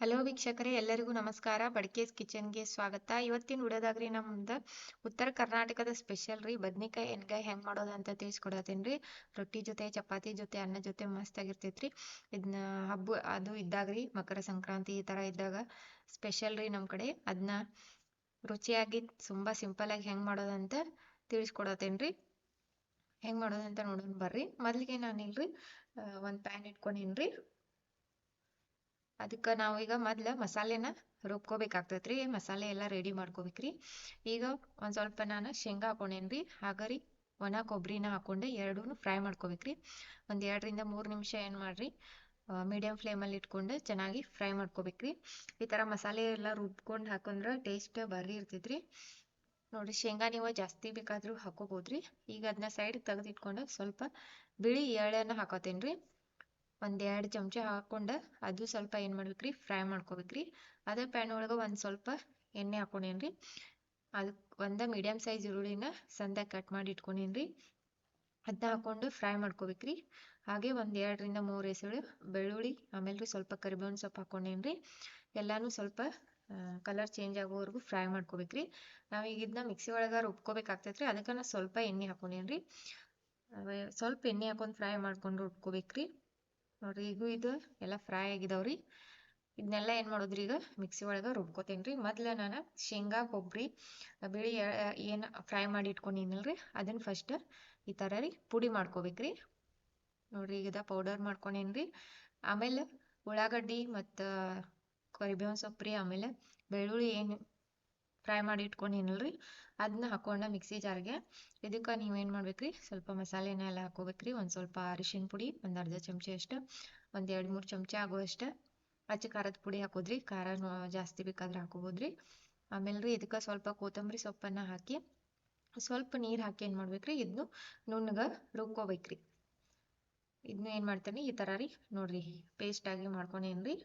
Hello ವೀಕ್ಷಕರೇ, ಎಲ್ಲರಿಗೂ ನಮಸ್ಕಾರ. ಬಡ್ಕೇಸ್ ಕಿಚನ್ಗೆ ಸ್ವಾಗತ. ಇವತ್ತಿನ ಉಡೋದಾಗ್ರಿ, ನಮ್ದು ಉತ್ತರ ಕರ್ನಾಟಕದ ಸ್ಪೆಷಲ್ ರೀ. ಬದ್ನಿಕಾಯಿ, ಎಣ್ಗಾಯಿ ಹೆಂಗ್ ಮಾಡೋದು ಅಂತ ತಿಳಿಸ್ಕೊಡತ್ತೀನಿ ರೀ. ರೊಟ್ಟಿ ಜೊತೆ, ಚಪಾತಿ ಜೊತೆ, ಅನ್ನ ಜೊತೆ ಮಸ್ತ್ ಆಗಿರ್ತೈತ್ರಿ ಇದನ್ನ ಹಬ್ಬ ಅದು ಇದ್ದಾಗ್ರಿ ಮಕರ ಸಂಕ್ರಾಂತಿ ಈ ಥರ ಇದ್ದಾಗ ಸ್ಪೆಷಲ್ ರೀ ನಮ್ಮ ಕಡೆ. ಅದನ್ನ ರುಚಿಯಾಗಿ, ತುಂಬ ಸಿಂಪಲ್ ಆಗಿ ಹೆಂಗ್ ಮಾಡೋದಂತ ಅಂತ ರೀ. ಹೆಂಗ್ ಮಾಡೋದಂತ ನೋಡೋಣ ಬರ್ರಿ. ಮೊದಲಿಗೆ ನಾನು ಇಲ್ರಿ ಒಂದು ಪ್ಯಾನ್ ಇಟ್ಕೊಂಡಿನ್ರಿ. ಅದಕ್ಕೆ ನಾವು ಈಗ ಮೊದ್ಲು ಮಸಾಲೆನ ರುಬ್ಕೋಬೇಕಾಗ್ತೈತ್ರಿ. ಮಸಾಲೆ ಎಲ್ಲ ರೆಡಿ ಮಾಡ್ಕೋಬೇಕ್ರಿ. ಈಗ ಒಂದ್ ಸ್ವಲ್ಪ ನಾನು ಶೇಂಗಾ ಹಾಕೊಂಡೇನ್ರಿ. ಹಾಗ ರೀ ಒಣ ಕೊಬ್ಬರಿನ ಹಾಕೊಂಡೆ ಎರಡೂ ಫ್ರೈ ಮಾಡ್ಕೋಬೇಕ್ರಿ. ಒಂದು ಎರಡರಿಂದ ಮೂರು ನಿಮಿಷ ಏನ್ ಮಾಡ್ರಿ? ಮೀಡಿಯಂ ಫ್ಲೇಮಲ್ಲಿ ಇಟ್ಕೊಂಡು ಚೆನ್ನಾಗಿ ಫ್ರೈ ಮಾಡ್ಕೋಬೇಕ್ರಿ. ಈ ತರ ಮಸಾಲೆ ಎಲ್ಲ ರುಬ್ಕೊಂಡು ಹಾಕೊಂಡ್ರೆ ಟೇಸ್ಟ್ ಬರ್ರಿ ಇರ್ತೈತ್ರಿ. ನೋಡಿ ಶೇಂಗಾ ನೀವು ಜಾಸ್ತಿ ಬೇಕಾದರೂ ಹಾಕೋಬೋದ್ರಿ. ಈಗ ಅದನ್ನ ಸೈಡ್ ತೆಗೆದಿಟ್ಕೊಂಡು ಸ್ವಲ್ಪ ಬಿಳಿ ಎಳ್ಳನ್ನು ಹಾಕೋತೇನೆ ರೀ ಒಂದು ಎರಡು ಚಮಚ ಹಾಕೊಂಡು ಅದು ಸ್ವಲ್ಪ ಏನು ಮಾಡ್ಬೇಕ್ರಿ? ಫ್ರೈ ಮಾಡ್ಕೋಬೇಕ್ರಿ. ಅದೇ ಪ್ಯಾನ್ ಒಳಗೆ ಒಂದು ಸ್ವಲ್ಪ ಎಣ್ಣೆ ಹಾಕೊಂಡೇನ್ರಿ. ಅದಕ್ಕೆ ಒಂದು ಮೀಡಿಯಮ್ ಸೈಜ್ ಈರುಳ್ಳಿನ ಸಂದಾಗಿ ಕಟ್ ಮಾಡಿ ಇಟ್ಕೊಂಡೇನ್ರಿ. ಅದನ್ನ ಹಾಕೊಂಡು ಫ್ರೈ ಮಾಡ್ಕೋಬೇಕ್ರಿ. ಹಾಗೆ ಒಂದು ಎರಡರಿಂದ ಮೂರು ಹೆಸರು ಬೆಳ್ಳುಳ್ಳಿ ಆಮೇಲೆ ಸ್ವಲ್ಪ ಕರಿಬೇವಿನ ಸೊಪ್ಪು ಹಾಕೊಂಡೇನ್ರಿ. ಎಲ್ಲಾನು ಸ್ವಲ್ಪ ಕಲರ್ ಚೇಂಜ್ ಆಗೋವರೆಗೂ ಫ್ರೈ ಮಾಡ್ಕೋಬೇಕ್ರಿ. ನಾವು ಈಗ ಇದನ್ನ ಮಿಕ್ಸಿ ಒಳಗೆ ರುಬ್ಕೋಬೇಕಾಗ್ತೈತ್ರಿ. ಅದಕ್ಕೆ ನಾ ಸ್ವಲ್ಪ ಎಣ್ಣೆ ಹಾಕೊಂಡೇನ್ರಿ. ಸ್ವಲ್ಪ ಎಣ್ಣೆ ಹಾಕೊಂಡು ಫ್ರೈ ಮಾಡ್ಕೊಂಡು ರುಬ್ಕೋಬೇಕ್ರಿ. ನೋಡ್ರಿ ಈಗ ಇದು ಎಲ್ಲ ಫ್ರೈ ಆಗಿದಾವ್ರಿ. ಇದನ್ನೆಲ್ಲ ಏನ್ ಮಾಡೋದ್ರಿ ಈಗ? ಮಿಕ್ಸಿ ಒಳಗ ರುಬ್ಕೋತೇನ್ರಿ. ಮೊದ್ಲ ನಾನು ಶೇಂಗಾ ಕೊಬ್ಬರಿ ಬಿಳಿ ಏನು ಫ್ರೈ ಮಾಡಿ ಇಟ್ಕೊಂಡಿನಲ್ರಿ. ಅದನ್ನ ಫಸ್ಟ್ ಈ ತರ ರೀ ಪುಡಿ ಮಾಡ್ಕೋಬೇಕ್ರಿ. ನೋಡ್ರಿ ಈಗ ಪೌಡರ್ ಮಾಡ್ಕೊಂಡೇನ್ರಿ ಆಮೇಲೆ ಉಳ್ಳಾಗಡ್ಡಿ ಮತ್ತ ಕರಿಬೇವಿನ ಸೊಪ್ಪು ರೀ ಆಮೇಲೆ ಬೆಳ್ಳುಳ್ಳಿ ಏನು ಫ್ರೈ ಮಾಡಿ ಇಟ್ಕೊಂಡಿನಲ್ರಿ? ಅದನ್ನ ಹಾಕೊಂಡ ಮಿಕ್ಸಿ ಜಾರ್ಗೆ. ಇದಕ್ಕೆ ನೀವೇನು ಮಾಡ್ಬೇಕ್ರಿ? ಸ್ವಲ್ಪ ಮಸಾಲೆನ ಎಲ್ಲ ಹಾಕೋಬೇಕ್ರಿ. ಒಂದು ಸ್ವಲ್ಪ ಅರಿಶಿನ ಪುಡಿ, ಒಂದು ಅರ್ಧ ಚಮಚ ಅಷ್ಟು, ಒಂದು ಎರಡು ಮೂರು ಚಮಚ ಆಗುವಷ್ಟು ಅಚ್ಚ ಖಾರದ ಪುಡಿ ಹಾಕೋದ್ರಿ. ಖಾರ ಜಾಸ್ತಿ ಬೇಕಾದ್ರೆ ಹಾಕೋಬೋದ್ರಿ. ಆಮೇಲೆ ರೀ ಇದಕ್ಕೆ ಸ್ವಲ್ಪ ಕೊತ್ತಂಬರಿ ಸೊಪ್ಪನ್ನು ಹಾಕಿ, ಸ್ವಲ್ಪ ನೀರು ಹಾಕಿ ಏನು ಮಾಡ್ಬೇಕ್ರಿ? ಇದನ್ನು ನುಣ್ಣಗೆ ರುಬ್ಕೋಬೇಕ್ರಿ. ಇದನ್ನ ಏನು ಮಾಡ್ತೀನಿ? ಈ ಥರ ರೀ ನೋಡಿರಿ. ಪೇಸ್ಟ್ ಆಗಿ ಮಾಡ್ಕೊಂಡೇನ್ರಿ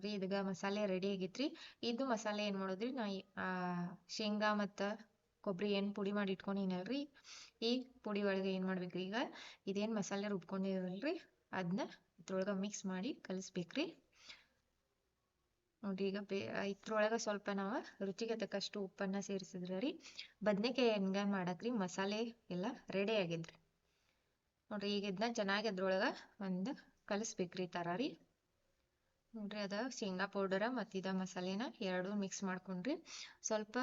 ನೋಡ್ರಿ ಇದಗ ಮಸಾಲೆ ರೆಡಿ ಆಗೈತ್ರಿ. ಇದು ಮಸಾಲೆ ಏನು ಮಾಡೋದ್ರಿ ನಾ ಶೇಂಗಾ ಮತ್ತ ಕೊಬ್ಬರಿ ಏನು ಪುಡಿ ಮಾಡಿ ಇಟ್ಕೊಂಡಿನಲ್ರಿ. ಈ ಪುಡಿ ಒಳಗೆ ಏನು ಮಾಡ್ಬೇಕ್ರಿ ಈಗ, ಇದೇನ್ ಮಸಾಲೆ ರುಬ್ಕೊಂಡಿರಲ್ರಿ ಅದನ್ನ ಇದ್ರೊಳಗ ಮಿಕ್ಸ್ ಮಾಡಿ ಕಲಿಸ್ಬೇಕ್ರಿ. ನೋಡ್ರಿ ಈಗ ಬೇ ಇದ್ರೊಳಗ ಸ್ವಲ್ಪ ನಾವು ರುಚಿಗೆ ತಕ್ಕಷ್ಟು ಉಪ್ಪನ್ನ ಸೇರಿಸಿದ್ರೆ ರೀ, ಬದನೆಕಾಯಿ ಹೆಂಗ ಮಾಡಕ್ರಿ ಮಸಾಲೆ ಎಲ್ಲ ರೆಡಿ ಆಗಿದ್ರಿ. ನೋಡ್ರಿ ಈಗ ಇದನ್ನ ಚೆನ್ನಾಗಿ ಅದ್ರೊಳಗ ಒಂದು ಕಲಿಸ್ಬೇಕ್ರಿ ಥರ ರೀ. ನೋಡ್ರಿ ಅದ ಶೇಂಗಾ ಪೌಡರ ಮತ್ತು ಇದ ಮಸಾಲೆನ ಎರಡು ಮಿಕ್ಸ್ ಮಾಡ್ಕೊಂಡ್ರಿ. ಸ್ವಲ್ಪ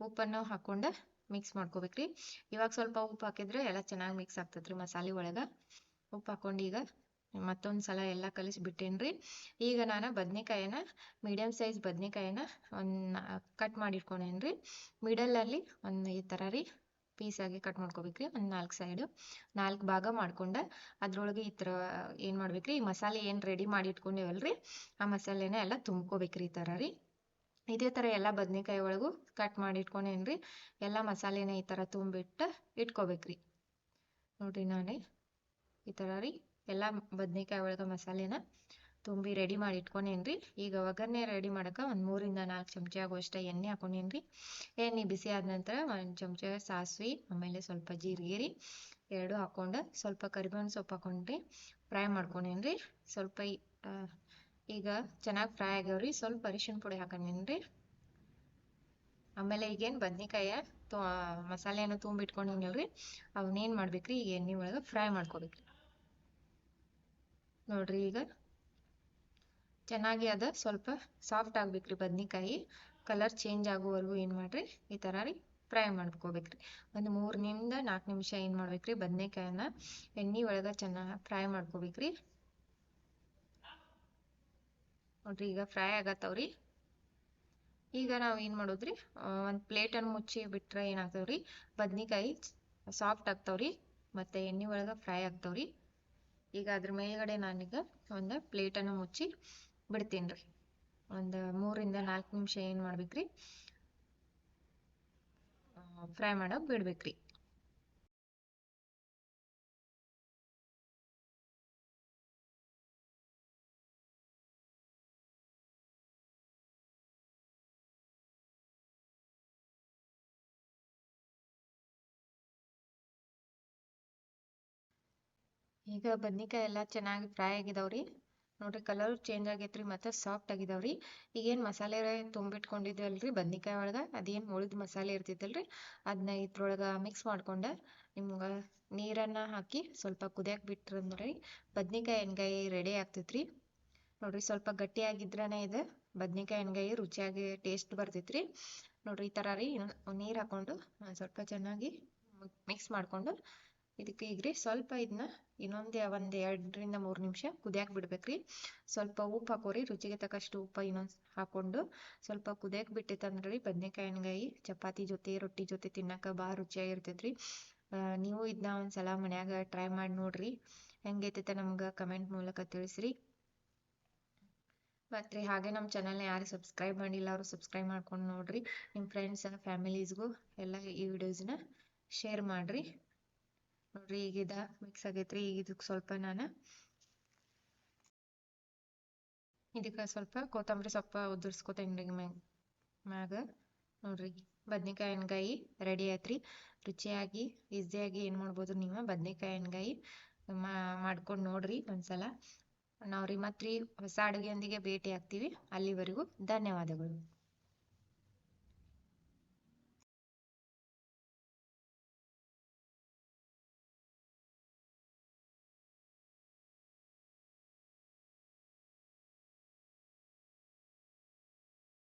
ಉಪ್ಪನ್ನು ಹಾಕೊಂಡು ಮಿಕ್ಸ್ ಮಾಡ್ಕೋಬೇಕ್ರಿ. ಇವಾಗ ಸ್ವಲ್ಪ ಉಪ್ಪು ಹಾಕಿದ್ರೆ ಎಲ್ಲ ಚೆನ್ನಾಗಿ ಮಿಕ್ಸ್ ಆಗ್ತದ್ರಿ ಮಸಾಲೆ ಒಳಗೆ. ಉಪ್ಪು ಹಾಕೊಂಡು ಈಗ ಮತ್ತೊಂದು ಸಲ ಎಲ್ಲ ಕಲಿಸ್ಬಿಟ್ಟೇನ್ರಿ ಈಗ ನಾನು ಬದ್ನೆಕಾಯಿನ ಮೀಡಿಯಮ್ ಸೈಜ್ ಬದ್ನೆಕಾಯಿನ ಒಂದು ಕಟ್ ಮಾಡಿಟ್ಕೊಂಡೇನ್ರಿ ಮಿಡಲಲ್ಲಿ ಒಂದು ಈ ಥರ ರೀ. ಪೀಸಾಗಿ ಕಟ್ ಮಾಡ್ಕೋಬೇಕ್ರಿ. ಒಂದ್ ನಾಲ್ಕು ಸೈಡ್ ನಾಲ್ಕು ಭಾಗ ಮಾಡ್ಕೊಂಡ ಅದ್ರೊಳಗೆ ಈ ತರ ಏನು ಮಾಡ್ಬೇಕ್ರಿ? ಈ ಮಸಾಲೆ ಏನು ರೆಡಿ ಮಾಡಿ ಇಟ್ಕೊಂಡೇವಲ್ರಿ? ಆ ಮಸಾಲೆನ ಎಲ್ಲ ತುಂಬ್ಕೋಬೇಕ್ರಿ ಈ ಥರ ರೀ. ಇದೇ ತರ ಎಲ್ಲ ಬದ್ನೆಕಾಯಿ ಒಳಗೂ ಕಟ್ ಮಾಡಿ ಇಟ್ಕೊಂಡೇನ್ರಿ. ಎಲ್ಲ ಮಸಾಲೆನ ಈ ತರ ತುಂಬಿಟ್ಟು ಇಟ್ಕೋಬೇಕ್ರಿ. ನೋಡ್ರಿ ನಾನೇ ಈ ತರ ರೀ. ಎಲ್ಲ ಬದ್ನೆಕಾಯಿ ಒಳಗ ಮಸಾಲೆನ ತುಂಬಿ ರೆಡಿ ಮಾಡಿ ಇಟ್ಕೊಂಡೇನ್ರಿ ಈಗ ಒಗ್ಗರಣೆ ರೆಡಿ ಮಾಡಕ್ಕೆ ಒಂದು ಮೂರಿಂದ ನಾಲ್ಕು ಚಮಚ ಆಗುವಷ್ಟು ಎಣ್ಣೆ ಹಾಕೊಂಡೇನ್ರಿ. ಎಣ್ಣೆ ಬಿಸಿ ಆದ ನಂತರ ಒಂದು ಚಮಚ ಸಾಸಿವೆ, ಆಮೇಲೆ ಸ್ವಲ್ಪ ಜೀರಿಗೆ ರೀ ಎರಡು ಹಾಕೊಂಡು ಸ್ವಲ್ಪ ಕರಿಬೇವಿನ ಸೊಪ್ಪು ಹಾಕೊಂಡ್ರಿ, ಫ್ರೈ ಮಾಡ್ಕೊಂಡೇನ್ರಿ. ಸ್ವಲ್ಪ ಈಗ ಚೆನ್ನಾಗಿ ಫ್ರೈ ಆಗ್ಯಾವ್ರಿ. ಸ್ವಲ್ಪ ಅರಿಶಿನ ಪುಡಿ ಹಾಕೊಂಡೇನ್ರಿ. ಆಮೇಲೆ ಈಗೇನು ಬದ್ನಿಕಾಯ ಮಸಾಲೆಯನ್ನು ಮಸಾಲೆಯನ್ನು ತುಂಬಿಟ್ಕೊಂಡಿನಲ್ರಿ ಅವನ್ನೇನು ಮಾಡ್ಬೇಕ್ರಿ, ಈಗ ಎಣ್ಣೆ ಒಳಗೆ ಫ್ರೈ ಮಾಡ್ಕೋಬೇಕ್ರಿ. ನೋಡ್ರಿ ಈಗ ಚೆನ್ನಾಗಿ ಅದು. ಸ್ವಲ್ಪ ಸಾಫ್ಟ್ ಆಗ್ಬೇಕ್ರಿ ಬದ್ನಿಕಾಯಿ. ಕಲರ್ ಚೇಂಜ್ ಆಗೋವರೆಗೂ ಏನು ಮಾಡ್ರಿ? ಈ ಥರ ರೀ ಫ್ರೈ ಮಾಡ್ಕೋಬೇಕ್ರಿ. ಒಂದು ಮೂರರಿಂದ ನಾಲ್ಕು ನಿಮಿಷ ಏನು ಮಾಡ್ಬೇಕ್ರಿ? ಬದನೆಕಾಯನ್ನ, ಎಣ್ಣೆ ಒಳಗೆ ಚೆನ್ನಾಗಿ ಫ್ರೈ ಮಾಡ್ಕೋಬೇಕ್ರಿ. ನೋಡ್ರಿ ಈಗ ಫ್ರೈ ಆಗತ್ತವ್ರಿ. ಈಗ ನಾವು ಏನು ಮಾಡೋದ್ರಿ? ಒಂದು ಪ್ಲೇಟನ್ನು ಮುಚ್ಚಿ ಬಿಟ್ರೆ ಏನಾಗ್ತಾವ್ರಿ? ಬದ್ನಿಕಾಯಿ ಸಾಫ್ಟ್ ಆಗ್ತಾವ್ರಿ. ಮತ್ತು ಎಣ್ಣೆ ಒಳಗೆ ಫ್ರೈ ಆಗ್ತಾವ್ರಿ. ಈಗ ಅದ್ರ ಮೇಲ್ಗಡೆ ನಾನೀಗ ಒಂದು ಪ್ಲೇಟನ್ನು ಮುಚ್ಚಿ ಬಿಡ್ತೀನಿ ರೀ. ಒಂದು ಮೂರಿಂದ ನಾಲ್ಕು ನಿಮಿಷ ಏನು ಮಾಡ್ಬೇಕ್ರಿ? ಫ್ರೈ ಮಾಡೋಕೆ ಬಿಡ್ಬೇಕ್ರಿ. ಈಗ ಬದ್ನಿಕಾಯಿ ಎಲ್ಲ ಚೆನ್ನಾಗಿ ಫ್ರೈ ಆಗಿದಾವ್ರಿ. ನೋಡ್ರಿ ಕಲರ್ ಚೇಂಜ್ ಆಗೈತ್ರಿ, ಮತ್ತು ಸಾಫ್ಟ್ ಆಗಿದಾವ್ರಿ. ಈಗೇನು ಮಸಾಲೆ ತುಂಬಿಟ್ಕೊಂಡಿದ್ವಲ್ರಿ ಬದ್ನಿಕಾಯಿ ಒಳಗೆ, ಅದೇನು ಉಳಿದ ಮಸಾಲೆ ಇರ್ತಿದ್ದಲ್ರಿ ಅದನ್ನ ಇದ್ರೊಳಗೆ ಮಿಕ್ಸ್ ಮಾಡ್ಕೊಂಡು ನಿಮ್ಗೆ ನೀರನ್ನು ಹಾಕಿ ಸ್ವಲ್ಪ ಕುದಿಯಕ್ಕೆ ಬಿಟ್ರಂದ್ರೆ ಬದ್ನಿಕಾಯಿ ಎಣ್ಗಾಯಿ ರೆಡಿ ಆಗ್ತೈತ್ರಿ. ನೋಡ್ರಿ ಸ್ವಲ್ಪ ಗಟ್ಟಿಯಾಗಿದ್ರನೇ ಇದೆ, ಬದ್ನಿಕಾಯಿ ಎಣ್ಗಾಯಿ ರುಚಿಯಾಗಿ ಟೇಸ್ಟ್ ಬರ್ತೈತ್ರಿ. ನೋಡ್ರಿ ಈ ಥರ ರೀ ನೀರು ಹಾಕೊಂಡು, ಸ್ವಲ್ಪ ಚೆನ್ನಾಗಿ ಮಿಕ್ಸ್ ಮಾಡಿಕೊಂಡು ಇದಕ್ಕೆ ಈಗ ರೀ ಸ್ವಲ್ಪ ಇದನ್ನ ಇನ್ನೊಂದು ಒಂದು ಎರಡರಿಂದ ಮೂರು ನಿಮಿಷ ಕುದಿಯಾಕ್ ಬಿಡ್ಬೇಕ್ರಿ. ಸ್ವಲ್ಪ ಉಪ್ಪು ಹಾಕೋರಿ, ರುಚಿಗೆ ತಕ್ಕಷ್ಟು ಉಪ್ಪು ಇನ್ನೊಂದು ಹಾಕೊಂಡು ಸ್ವಲ್ಪ ಕುದಿಯಾಕ್ ಬಿಟ್ಟಿತ್ತಂದ್ರೆ ಬದ್ನೆಕಾಯಿ ಎಣ್ಗಾಯಿ ಚಪಾತಿ ಜೊತೆ, ರೊಟ್ಟಿ ಜೊತೆ ತಿನ್ನಾಕ ಭಾಳ ರುಚಿಯಾಗಿರ್ತೈತ್ರಿ ನೀವು ಇದನ್ನ ಒಂದ್ಸಲ ಮನ್ಯಾಗ ಟ್ರೈ ಮಾಡಿ ನೋಡ್ರಿ. ಹೆಂಗೈತೈತೆ ನಮ್ಗೆ ಕಮೆಂಟ್ ಮೂಲಕ ತಿಳಿಸ್ರಿ. ಮತ್ತೆ ಹಾಗೆ ನಮ್ಮ ಚಾನಲ್ನ ಯಾರು ಸಬ್ಸ್ಕ್ರೈಬ್ ಮಾಡಿಲ್ಲ ಅವರು ಸಬ್ಸ್ಕ್ರೈಬ್ ಮಾಡ್ಕೊಂಡು ನೋಡ್ರಿ. ನಿಮ್ಮ ಫ್ರೆಂಡ್ಸ್ ಫ್ಯಾಮಿಲೀಸ್ಗೂ ಎಲ್ಲ ಈ ವಿಡಿಯೋಸ್ನ ಶೇರ್ ಮಾಡಿರಿ. ನೋಡ್ರಿ ಈಗ ಮಿಕ್ಸ್ ಆಗೈತ್ರಿ ಈಗ ಇದಕ್ಕ ಸ್ವಲ್ಪ ನಾನು ಇದಕ್ಕೆ ಸ್ವಲ್ಪ ಕೊತ್ತಂಬರಿ ಸೊಪ್ಪ ಉದುರ್ಸ್ಕೊತೀನಿ ಮ್ಯಾಗ ಮ್ಯಾಗ. ನೋಡ್ರಿ, ಬದ್ನಿಕಾಯಿ ಎಣ್ಗಾಯಿ ರೆಡಿ ಆಯ್ತ್ರಿ. ರುಚಿಯಾಗಿ, ಈಸಿಯಾಗಿ ಏನು ಮಾಡ್ಬೋದು ನೀವು? ಬದ್ನಿಕಾಯಿ ಎಣ್ಗಾಯಿ ಮಾಡ್ಕೊಂಡು ನೋಡ್ರಿ ಒಂದ್ಸಲ. ನಾವು ರೀ ಮತ್ತೆ ರೀ ಹೊಸ ಅಡುಗೆಯೊಂದಿಗೆ ಭೇಟಿ ಆಗ್ತೀವಿ. ಅಲ್ಲಿವರೆಗೂ ಧನ್ಯವಾದಗಳು.